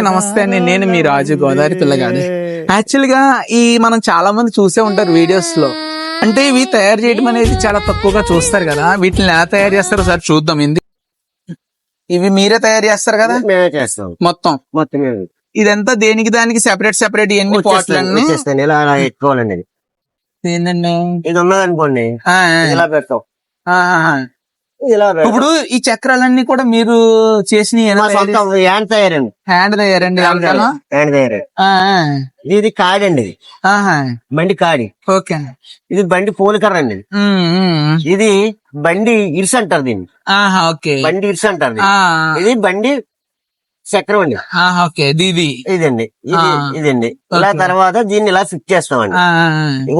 నమస్తే అండి. నేను మీ రాజు గోదావరి పిల్లగాడు యాక్చువల్గా ఈ మనం చాలా మంది చూసే ఉంటారు వీడియోస్లో. అంటే ఇవి తయారు చేయడం అనేది చాలా తక్కువగా చూస్తారు కదా. వీటిని ఎలా తయారు చేస్తారో సార్ చూద్దాం. ఇది ఇవి మీరే తయారు చేస్తారు కదా? మేమే చేస్తాం. మొత్తం. ఇదంతా దేనికి దానికి సెపరేట్ సెపరేట్ ఇవన్నీ వచ్చేస్తాను ఇలా ఏంటండి ఇది ఉన్నదనుకోండి. ఇలా పెడతాం. ఇప్పుడు ఈ చక్రాలన్నీ కూడా మీరు చేసిన యాన్ తయారండి. హ్యాండ్ తయారండి దాంట్లో యాన్ తయారు. ఆ, ఆ. ఇది కాడండి ఇది. బండి కాడి. ఓకే. ఇది బండి పోలికర్ర అండి. ఇది. బండి ఇరుసు అంటారు దీన్ని. బండి ఇరుసు అంటారు ఆ, దీన్ని. ఇది బండి చక్రం అండి. ఓకే దీది. ఇదండి. ఇది. ఇదండి. ఇలా. తర్వాత దీన్ని ఇలా ఫిక్స్ చేస్తామండి.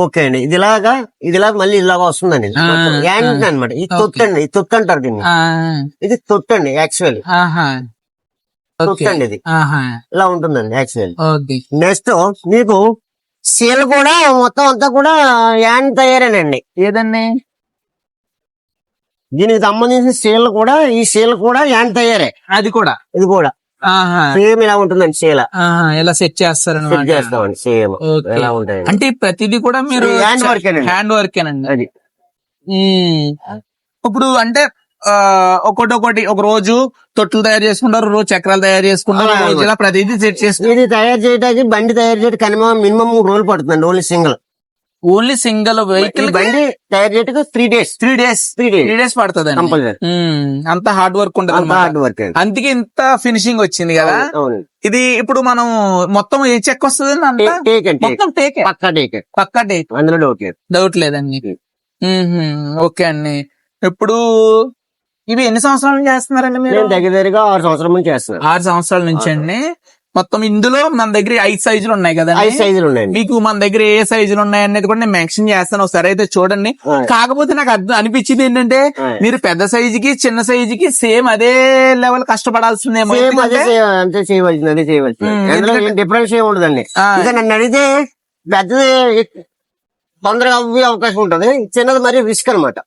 ఓకే అండి. ఇది ఇలాగా ఇది ఇలా మళ్ళీ ఇలాగా వస్తుందండి. యాండ్ అనమాట ఇది ఓకే. తొత్తు అండి. ఇది తొత్తు అంటారు దీన్ని. ఇది తొత్తు అండి యాక్చువల్ ఆహా. తొత్తు ఓకే. అండి ఇది. ఇలా ఉంటుందండి యాక్చువల్ నెక్స్ట్ మీకు సీల్ కూడా మొత్తం అంతా కూడా యాన్ తయారేనండి. ఏదండి? దీనికి సంబంధించిన సీల్ కూడా ఈ సీల్ కూడా యాన్ తయారే. అది కూడా? ఇది కూడా. సేమ్ ఇలా ఉంటుందండి ఆహా ఇలా సెట్ సెట్ చేస్తారనమాట చేస్తామండి సేమ్. ఇలా ఉంటాయి అంటే ప్రతిదీ కూడా మీరు work ఏనండి. హ్యాండ్ అది. ఉమ్. ఇప్పుడు అంటే ఒకటి ఒకటి ఒక రోజు తొట్లు తయారు చేసుకుంటారు రోజు చక్రాలు తయారు చేసుకుంటారు ఇలా ప్రతిదీ సెట్ చేసుకుంటారు ఇది తయారు చేయడానికి బండి తయారు చేయడానికి కనీసం మినిమం మూడు రోజులు పడుతుందండి only single. Only single vehicle బండి తయారు చేయడానికి three days. Three days. Three days. Three days పడుతుంది కంపల్సరీ. అంత హార్డ్ వర్క్ ఉంటుంది హార్డ్ వర్క్ అందుకే ఇంత ఫినిషింగ్ వచ్చింది కదా. ఇది ఇప్పుడు మనం మొత్తం ఏ చెక్ వస్తుంది మొత్తం టేక్. పక్కా టేక్. పక్కా టేక్. అందులో డౌట్ లేదు. డౌట్ లేదండి. ఓకే అండి. ఇప్పుడు ఇవి ఎన్ని సంవత్సరాల నుంచి చేస్తున్నారండి మీరు? దగ్గర దగ్గరగా ఆరు సంవత్సరాల నుంచి చేస్తున్నాను ఆరు సంవత్సరాల నుంచి అండి. మొత్తం ఇందులో మన దగ్గర ఐదు సైజులు ఉన్నాయి కదండి. ఐదు సైజులు ఉన్నాయండి. మీకు మన దగ్గర ఏ సైజులు ఉన్నాయి అనేది కూడా నేను మెన్షన్ చేస్తాను ఒకసారి. అయితే చూడండి. కాకపోతే నాకు అర్థం అనిపించింది ఏంటంటే. మీరు పెద్ద సైజుకి చిన్న సైజుకి సేమ్ అదే లెవెల్ కష్టపడాల్సిందేమో. అంతే చేయవలసింది అదే చేయవలసింది. డిఫరెన్స్ ఏమి ఉండదండి. నన్ను అడిగితే పెద్దది తొందరగా అవ్వే అవకాశం ఉంటది. చిన్నది మరి రిస్క్ అనమాట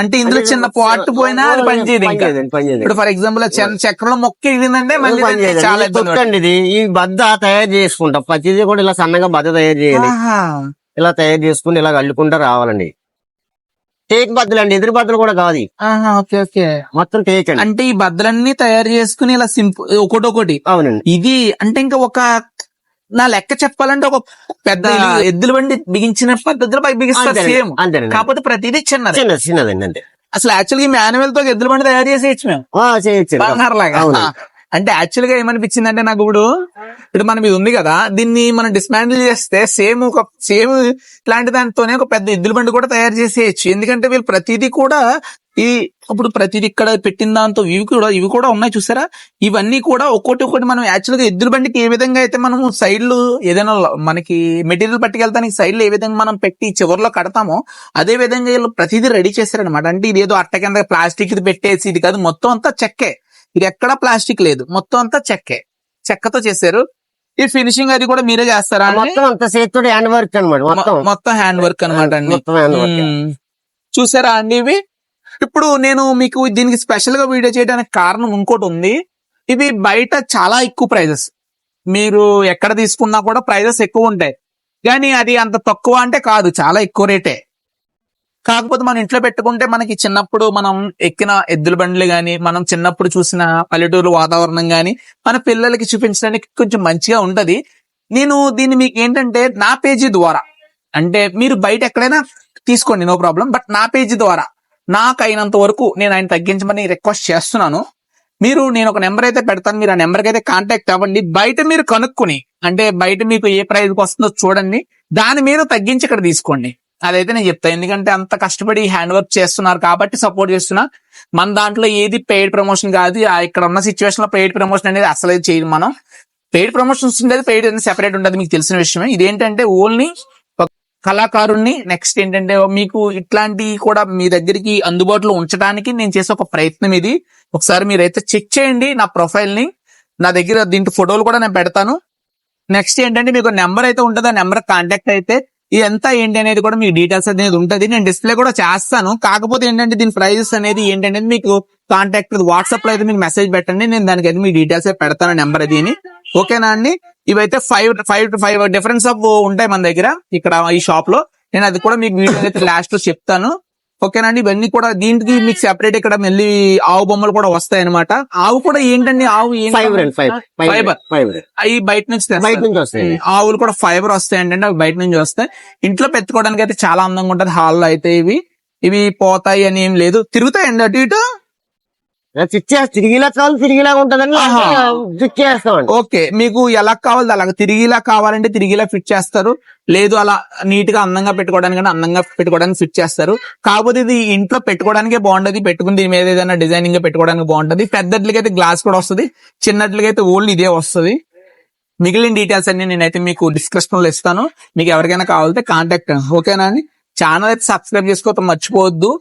అంటే ఇందులో చిన్న పార్ట్ పోయినా అది పనిచేయదు ఇంకా. పనిచేయదు ఇప్పుడు ఫర్ ఎగ్జాంపుల్ చక్రం మొక్క ఎగిరిందంటే మళ్ళీ చాలా ఇబ్బంది ఇది. ఈ బద్ద తయారు చేసుకుంటాం. ప్రతిదీ కూడా ఇలా సన్నగా బద్ద తయారు చేయాలి. ఇలా తయారు చేసుకుని ఇలా అల్లుకుంటా రావాలండి. టేక్ బద్దలు అండి. ఎదురు బద్దలు కూడా కాదు ఓకే మొత్తం టేక్ అండి. అంటే ఈ బద్దలన్నీ తయారు చేసుకుని ఇలా సింపుల్ ఒకటి ఒకటి అవునండి. ఇది అంటే ఇంకా ఒక నా లెక్క చెప్పాలంటే ఒక పెద్ద ఎద్దుల బండి బిగించిన పద్ధతిలో పై బిగిస్తారు. సేమ్. కాకపోతే ప్రతిదీ చిన్నది. చిన్నది చిన్నదండి అంతే. అసలు యాక్చువల్గా మాన్యువల్తో ఎద్దుల బండి తయారు చేసేయచ్చు మేము. ఆ, చేయొచ్చు. బంగారు లాగా అవును. అంటే యాక్చువల్గా ఏమనిపించింది అంటే నాకు ఇప్పుడు ఇప్పుడు మనం ఇది ఉంది కదా దీన్ని మనం డిస్మాండిల్ చేస్తే సేమ్ ఒక సేమ్ ఇట్లాంటి దానితోనే ఒక పెద్ద ఎద్దుల బండి కూడా తయారు చేసేయచ్చు. ఎందుకంటే వీళ్ళు ప్రతిదీ కూడా ఈ ఇప్పుడు ప్రతిదీ ఇక్కడ పెట్టిన దాంతో ఇవి కూడా ఇవి కూడా ఉన్నాయి చూసారా? ఇవన్నీ కూడా ఒక్కొక్కటి ఒక్కటి మనం యాక్చువల్గా ఎద్దుల బండికి ఏ విధంగా అయితే మనం సైడ్లు ఏదైనా మనకి మెటీరియల్ పట్టుకెళ్తానికి సైడ్లు ఏ విధంగా మనం పెట్టి చివరిలో కడతామో అదే విధంగా వీళ్ళు ప్రతిదీ రెడీ చేశారనమాట అంటే ఇది ఏదో అట్ట కింద ప్లాస్టిక్ ఇది పెట్టేసి ఇది కాదు మొత్తం అంతా చెక్కే. ఇది ఎక్కడా ప్లాస్టిక్ లేదు మొత్తం అంతా చెక్కే. చెక్కతో చేశారు. ఈ ఫినిషింగ్ అది కూడా మీరే చేస్తారా? మొత్తం అంత చేతితో హ్యాండ్ వర్క్ అనమాట మొత్తం. హ్యాండ్ వర్క్ అనమాట అండి. చూసారా అండి ఇవి? ఇప్పుడు నేను మీకు దీనికి స్పెషల్గా వీడియో చేయడానికి కారణం ఇంకోటి ఉంది. ఇవి బయట చాలా ఎక్కువ ప్రైజెస్ మీరు ఎక్కడ తీసుకున్నా కూడా ప్రైజెస్ ఎక్కువ ఉంటాయి. కానీ అది అంత తక్కువ అంటే కాదు చాలా ఎక్కువ రేటే కాకపోతే మనం ఇంట్లో పెట్టుకుంటే మనకి చిన్నప్పుడు మనం ఎక్కిన ఎద్దుల బండ్లు కానీ మనం చిన్నప్పుడు చూసిన పల్లెటూరు వాతావరణం కానీ మన పిల్లలకి చూపించడానికి కొంచెం మంచిగా ఉంటది. నేను దీన్ని మీకు ఏంటంటే నా పేజీ ద్వారా అంటే మీరు బయట ఎక్కడైనా తీసుకోండి నో ప్రాబ్లం బట్ నా పేజీ ద్వారా నాకు అయినంత వరకు నేను ఆయన తగ్గించమని రిక్వెస్ట్ చేస్తున్నాను. మీరు నేను ఒక నెంబర్ అయితే పెడతాను మీరు ఆ నెంబర్కి అయితే కాంటాక్ట్ అవ్వండి. బయట మీరు కనుక్కుని అంటే బయట మీకు ఏ ప్రైజ్కి వస్తుందో చూడండి. దాని మీద తగ్గించి ఇక్కడ తీసుకోండి. అదైతే నేను చెప్తాను ఎందుకంటే అంత కష్టపడి హ్యాండ్ వర్క్ చేస్తున్నారు కాబట్టి సపోర్ట్ చేస్తున్నా. మన దాంట్లో ఏది పెయిడ్ ప్రమోషన్ కాదు ఆ ఇక్కడ ఉన్న సిచ్యువేషన్లో పెయిడ్ ప్రమోషన్ అనేది అసలు చేయదు మనం. పెయిడ్ ప్రమోషన్స్ ఉండేది పెయిడ్ అనేది సెపరేట్ ఉండదు మీకు తెలిసిన విషయమే. ఇదేంటంటే ఓన్లీ కళాకారుణ్ణి నెక్స్ట్ ఏంటంటే మీకు ఇట్లాంటి కూడా మీ దగ్గరికి అందుబాటులో ఉంచడానికి నేను చేసే ఒక ప్రయత్నం ఇది. ఒకసారి మీరైతే చెక్ చేయండి నా ప్రొఫైల్ని. నా దగ్గర దీంట్లో ఫోటోలు కూడా నేను పెడతాను. నెక్స్ట్ ఏంటంటే మీకు నెంబర్ అయితే ఉంటుంది. ఆ నెంబర్ కాంటాక్ట్ అయితే ఇది ఎంత ఏంటి అనేది కూడా మీకు డీటెయిల్స్ అనేది ఉంటుంది. నేను డిస్ప్లే కూడా చేస్తాను. కాకపోతే ఏంటంటే దీని ప్రైజెస్ అనేది ఏంటనేది మీకు కాంటాక్ట్ వాట్సాప్లో అయితే మీకు మెసేజ్ పెట్టండి. నేను దానికి అయితే మీ డీటెయిల్స్ పెడతాను నెంబర్ దీని ఓకేనా అండి? ఇవైతే five five to five difference of ఉంటాయి మన దగ్గర ఇక్కడ ఈ షాప్లో. నేను అది కూడా మీకు వీడియో అయితే లాస్ట్లో చెప్తాను. ఓకేనా అండి ఇవన్నీ కూడా దీనికి మీకు సెపరేట్ ఇక్కడ మళ్ళీ ఆవు బొమ్మలు కూడా వస్తాయి అనమాట ఆవు కూడా ఏంటండి? ఆవు. ఫైవ్ అవి బయట నుంచి. బయట నుంచి వస్తాయి. ఆవులు కూడా ఫైబర్ వస్తాయి అంటే అవి బయట నుంచి వస్తాయి. ఇంట్లో పెట్టుకోవడానికి అయితే చాలా అందంగా ఉంటది. హాల్లో అయితే ఇవి. ఇవి పోతాయి అని ఏం లేదు. తిరుగుతాయండి అటు ఇటు? తిరిగిలా కావాలి తిరిగిలా ఉంటదని ఆహా. స్విచ్ చేస్తామండి. ఓకే మీకు ఎలా కావాలి? అలాగ తిరిగిలా కావాలంటే తిరిగిలా ఫిట్ చేస్తారు. లేదు అలా నీట్గా అందంగా పెట్టుకోవడానికి అందంగా పెట్టుకోవడానికి ఫిట్ చేస్తారు. కాకపోతే ఇది ఇంట్లో పెట్టుకోవడానికే బాగుంటది. పెట్టుకుని దీని మీద ఏదైనా డిజైనింగ్గా పెట్టుకోవడానికి బాగుంటది. పెద్దట్లకైతే గ్లాస్ కూడా వస్తుంది. చిన్నట్లకైతే ఓన్లీ ఇదే వస్తుంది. మిగిలిన డీటెయిల్స్ అన్ని నేనైతే మీకు డిస్క్రిప్షన్లో ఇస్తాను. మీకు ఎవరికైనా కావాలంటే కాంటాక్ట్ ఓకేనా అండి? ఛానల్ అయితే సబ్స్క్రైబ్ చేసుకోవడం మర్చిపోవద్దు.